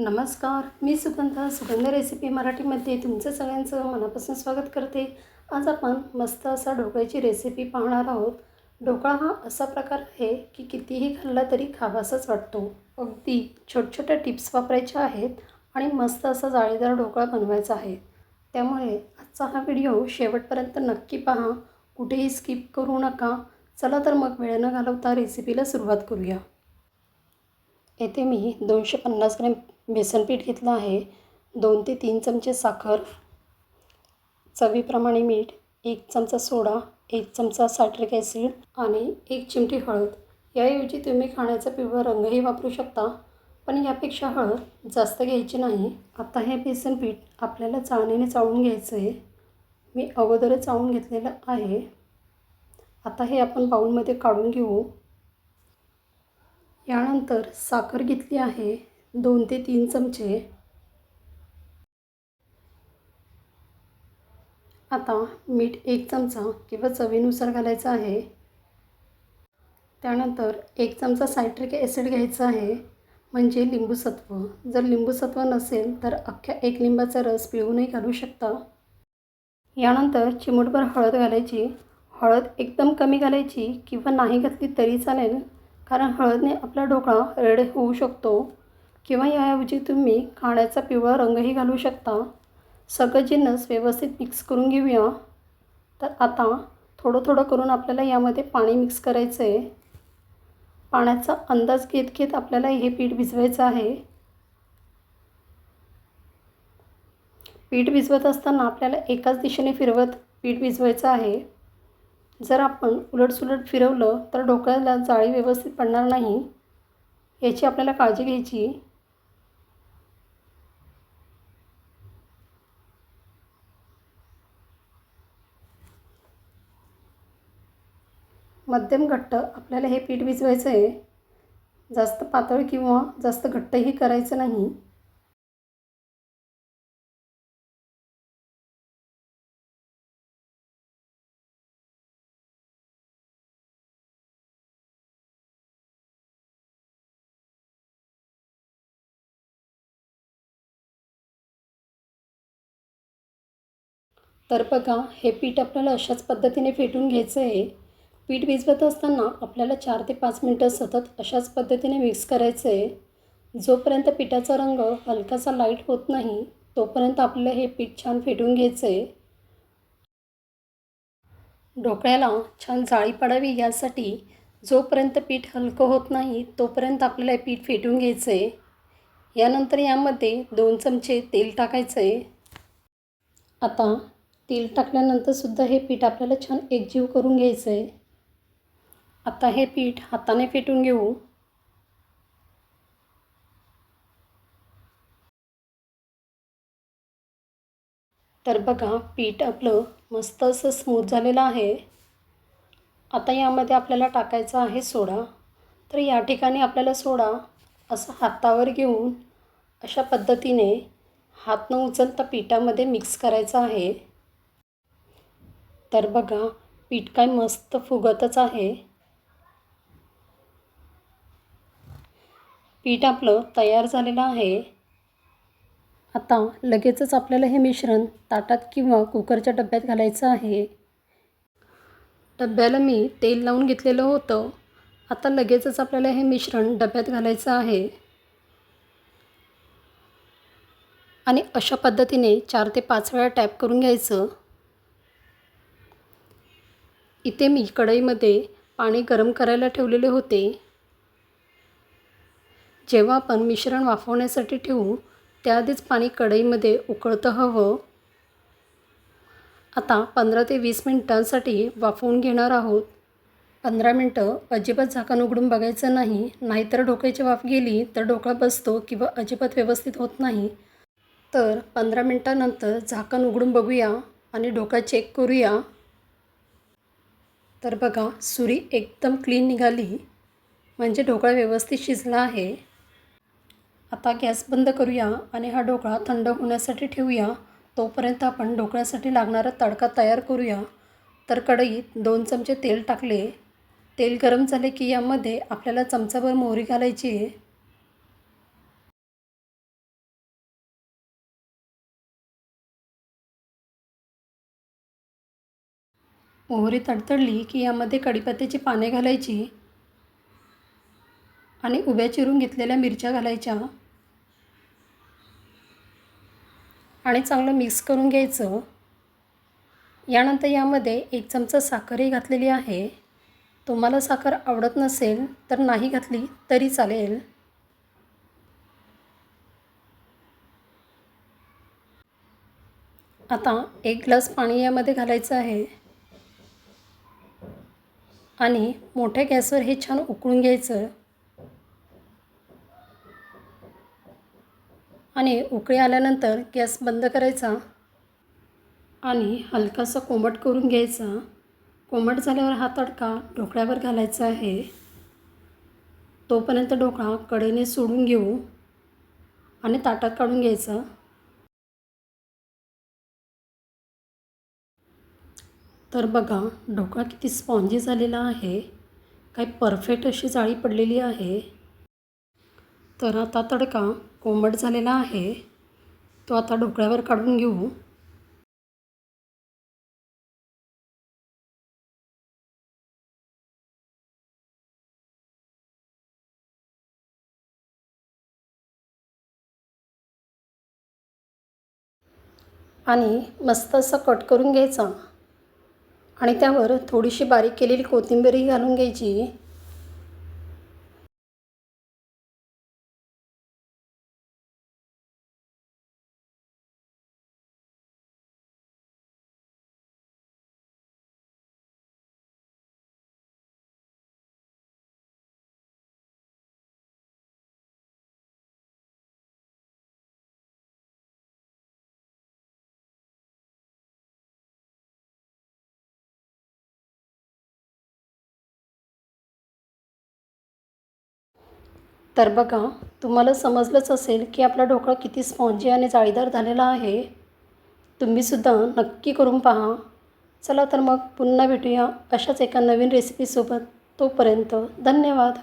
नमस्कार मी सुगंधा सुगंध रेसिपी मराठीमध्ये तुमचं सगळ्यांचं मनापासून स्वागत करते. आज आपण मस्त असा ढोकळ्याची रेसिपी पाहणार आहोत. ढोकळा हा असा प्रकार आहे की कितीही खाल्ला तरी खावासाच वाटतो. अगदी छोट्या छोट्या टिप्स वापरायच्या आहेत आणि मस्त असा जाळीदार ढोकळा बनवायचा आहे. त्यामुळे आजचा हा व्हिडिओ शेवटपर्यंत नक्की पहा. कुठेही स्किप करू नका. चला तर मग वेळ न घालवता रेसिपीला सुरुवात करूया. येथे मी दोनशे पन्नास ग्रॅम बेसनपीठ घेतलं आहे. दोन ते तीन चमचे साखर चवीप्रमाणे मीठ एक चमचा सोडा एक चमचा सायट्रिक ॲसिड आणि एक चिमटी हळद. याऐवजी तुम्ही खाण्याचा पिवळा रंगही वापरू शकता पण यापेक्षा हळद जास्त घ्यायची नाही. आता हे बेसन पीठ आपल्याला चाळणीने चाळून घ्यायचं आहे मी अगोदरच चाळून घेतलेलं आहे. आता हे आपण बाऊलमध्ये काढून घेऊ. यानंतर साखर घेतली आहे. दोन ते तीन चमचे. आता मीठ एक चमचा किंवा चवीनुसार घालायचं आहे. त्यानंतर एक चमचा सायट्रिक ॲसिड घ्यायचा आहे. म्हणजे लिंबूसत्व. जर लिंबूसत्व नसेल तर अख्ख्या एक लिंबाचा रस पिळूनही घालू शकता. यानंतर चिमूटभर हळद घालायची. हळद एकदम कमी घालायची किंवा नाही घातली तरी चालेल कारण हळदने आपला ढोकळा रेड होऊ शकतो. किंवा याऐवजी तुम्ही खाण्याचा पिवळा रंगही घालू शकता. सगळं जिन्नस व्यवस्थित मिक्स करून घेऊया. तर आता थोडं थोडं करून आपल्याला यामध्ये पाणी मिक्स करायचं आहे पाण्याचा अंदाज घेत घेत आपल्याला हे पीठ भिजवायचं आहे. पीठ भिजवत असताना आपल्याला एकाच दिशेने फिरवत पीठ भिजवायचं आहे. जर आपण उलटसुलट फिरवलं तर डोक्याला जाळी व्यवस्थित पडणार नाही. याची आपल्याला काळजी घ्यायची. मध्यम घट्ट आपल्याला हे पीठ भिजवायचं आहे. जास्त पातळ किंवा जास्त घट्टही करायचं नाही. तर बघा हे पीठ आपल्याला अशाच पद्धतीने फेटून घ्यायचं आहे. पीठ भिजवत असताना आपल्याला चार ते पाच मिनटं सतत अशाच पद्धतीने मिक्स करायचं आहे जोपर्यंत पिठाचा रंग हलकासा लाइट होत नाही तोपर्यंत आपल्याला हे पीठ छान फेटून घ्यायचं आहे ढोकळ्याला छान जाळी पडावी यासाठी जोपर्यंत पीठ हलकं होत नाही तोपर्यंत आपल्याला हे पीठ फेटून घ्यायचं आहे यानंतर यामध्ये दोन चमचे तेल टाकायचं आहे आता तेल टाकल्यानंतरसुद्धा हे पीठ आपल्याला छान एकजीव करून घ्यायचं आहे आता हे पीठ हाताने फेटून घेऊ. तर बघा पीठ आपलं मस्त असं स्मूथ झालेलं आहे. आता यामध्ये आपल्याला टाकायचा आहे सोडा. तर या ठिकाणी आपल्याला सोडा असं हातावर घेऊन अशा पद्धतीने हात न उचलता पिठामध्ये मिक्स करायचं आहे. तर बघा पीठ काय मस्त फुगतच आहे. पीठ आपलं तयार झालेलं आहे. आता लगेचच आपल्याला हे मिश्रण ताटात किंवा कुकरच्या डब्यात घालायचं आहे. डब्याला मी तेल लावून घेतलेलं होतं. आता लगेचच आपल्याला हे मिश्रण डब्यात घालायचं आहे. आणि अशा पद्धतीने चार ते पाच वेळा टॅप करून घ्यायचं. इथे मी कढईमध्ये पाणी गरम करायला ठेवलेले होते. जेव्हा आपण मिश्रण वाफवण्यासाठी ठेवू त्याआधीच पाणी कढईमध्ये उकळतं हवं. आता पंधरा ते वीस मिनटांसाठी वाफवून घेणार आहोत. पंधरा मिनटं अजिबात झाकण उघडून बघायचं नाही नाहीतर डोक्याची वाफ गेली तर डोका बसतो किंवा अजिबात व्यवस्थित होत नाही. तर पंधरा मिनटानंतर झाकण उघडून बघूया आणि डोका चेक करूया. तर बघा सुरी एकदम क्लीन निघाली. म्हणजे ढोकळा व्यवस्थित शिजला आहे. आता गॅस बंद करूया आणि हा ढोकळा थंड होण्यासाठी ठेवूया. तोपर्यंत आपण ढोकळ्यासाठी लागणारा तडका तयार करूया. तर कढईत दोन चमचे तेल टाकले. तेल गरम झाले की यामध्ये आपल्याला चमचाभर मोहरी घालायची आहे. मोहरी तडतडली की यामध्ये कढीपत्त्याची पाने घालायची. आणि उभ्या चिरून घेतलेल्या मिरच्या घालायच्या. आणि चांगलं मिक्स करून घ्यायचं. यानंतर यामध्ये एक चमचा साखरही घातलेली आहे. तुम्हाला साखर आवडत नसेल तर नाही घातली तरी चालेल. आता एक ग्लास पाणी यामध्ये घालायचं आहे. आणि मोठ्या गॅसवर हे छान उकळून घ्यायचं. आणि उकळी आल्यानंतर गॅस बंद करायचा आणि हलकासा कोमट करून घ्यायचा. कोमट झाल्यावर हा तडका ढोकळ्यावर घालायचा आहे. तोपर्यंत ढोकळा कडेने सोडून घेऊ आणि ताटात काढून घ्यायचा. तर बघा ढोकळा किती स्पॉन्जी झालेला आहे. काही परफेक्ट अशी जाळी पडलेली आहे. तर आता तडका कोंबट झालेला आहे. तो आता ढोकळ्यावर काढून घेऊ. आणि मस्त असं कट करून घ्यायचा. आणि त्यावर थोडीशी बारीक केलेली कोथिंबीरही घालून घ्यायची. तर बघा तुम्हाला समजलंच असेल की आपला ढोकळा किती स्पॉन्जी आणि जाळीदार झालेला आहे. तुम्हीसुद्धा नक्की करून पहा. चला तर मग पुन्हा भेटूया अशाच एका नवीन रेसिपीसोबत तोपर्यंत धन्यवाद.